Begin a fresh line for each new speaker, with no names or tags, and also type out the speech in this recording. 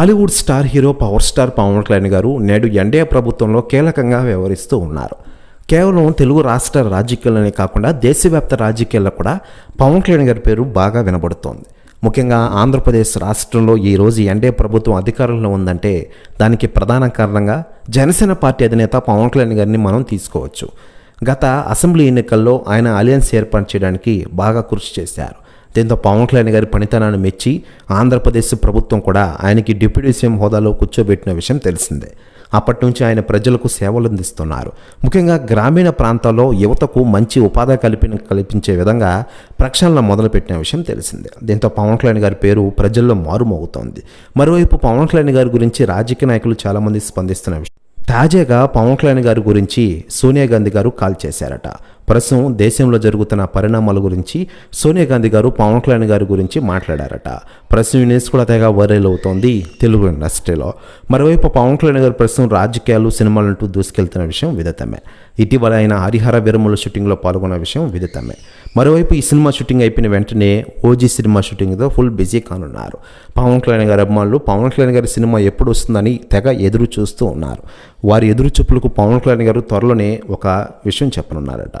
Tollywood star hero power star Pavan Kalyan గారు నేడు NDA ప్రభుత్వంలో కీలకంగా వ్యవహరిస్తూ ఉన్నారు. కేవలం తెలుగు రాష్ట్ర రాజకీయాలనే కాకుండా దేశవ్యాప్త రాజకీయాల్లో కూడా పవన్ కళ్యాణ్ గారి పేరు బాగా వినబడుతోంది. ముఖ్యంగా ఆంధ్రప్రదేశ్ రాష్ట్రంలో ఈరోజు ఎన్డీఏ ప్రభుత్వం అధికారంలో ఉందంటే దానికి ప్రధాన కారణంగా జనసేన పార్టీ అధినేత పవన్ కళ్యాణ్ గారిని మనం తీసుకోవచ్చు. గత అసెంబ్లీ ఎన్నికల్లో ఆయన అలయన్స్ ఏర్పాటు చేయడానికి బాగా కృషి చేశారు. దీంతో పవన్ కళ్యాణ్ గారి పనితనాన్ని మెచ్చి ఆంధ్రప్రదేశ్ ప్రభుత్వం కూడా ఆయనకి డిప్యూటీ సీఎం హోదాలో కూర్చోబెట్టిన విషయం తెలిసిందే. అప్పటి నుంచి ఆయన ప్రజలకు సేవలు అందిస్తున్నారు. ముఖ్యంగా గ్రామీణ ప్రాంతాల్లో యువతకు మంచి ఉపాధి కల్పి కల్పించే విధంగా ప్రక్షాళన మొదలుపెట్టిన విషయం తెలిసిందే. దీంతో పవన్ కళ్యాణ్ గారి పేరు ప్రజల్లో మారుమోగుతోంది. మరోవైపు పవన్ కళ్యాణ్ గారి గురించి రాజకీయ నాయకులు చాలామంది స్పందిస్తున్న విషయం. తాజాగా పవన్ కళ్యాణ్ గారి గురించి సోనియా గాంధీ గారు కాల్ చేశారట. ప్రస్తుతం దేశంలో జరుగుతున్న పరిణామాల గురించి సోనియా గాంధీ గారు పవన్ కళ్యాణ్ గారి గురించి మాట్లాడారట. ప్రస్తుతం న్యూస్ కూడా తెగ వైరల్ అవుతోంది తెలుగు ఇండస్ట్రీలో. మరోవైపు పవన్ కళ్యాణ్ గారు ప్రస్తుతం రాజకీయాలు సినిమాలంటూ దూసుకెళ్తున్న విషయం విదితమే. ఇటీవల ఆయన హరిహర విరముల షూటింగ్లో పాల్గొన్న విషయం విదితమే. మరోవైపు ఈ సినిమా షూటింగ్ అయిపోయిన వెంటనే ఓజీ సినిమా షూటింగ్తో ఫుల్ బిజీ కానున్నారు. పవన్ కళ్యాణ్ గారి అభిమానులు పవన్ కళ్యాణ్ గారి సినిమా ఎప్పుడు వస్తుందని తెగ ఎదురు చూస్తూ ఉన్నారు. వారి ఎదురు చూపులకు పవన్ కళ్యాణ్ గారు త్వరలోనే ఒక విషయం చెప్పనున్నారట.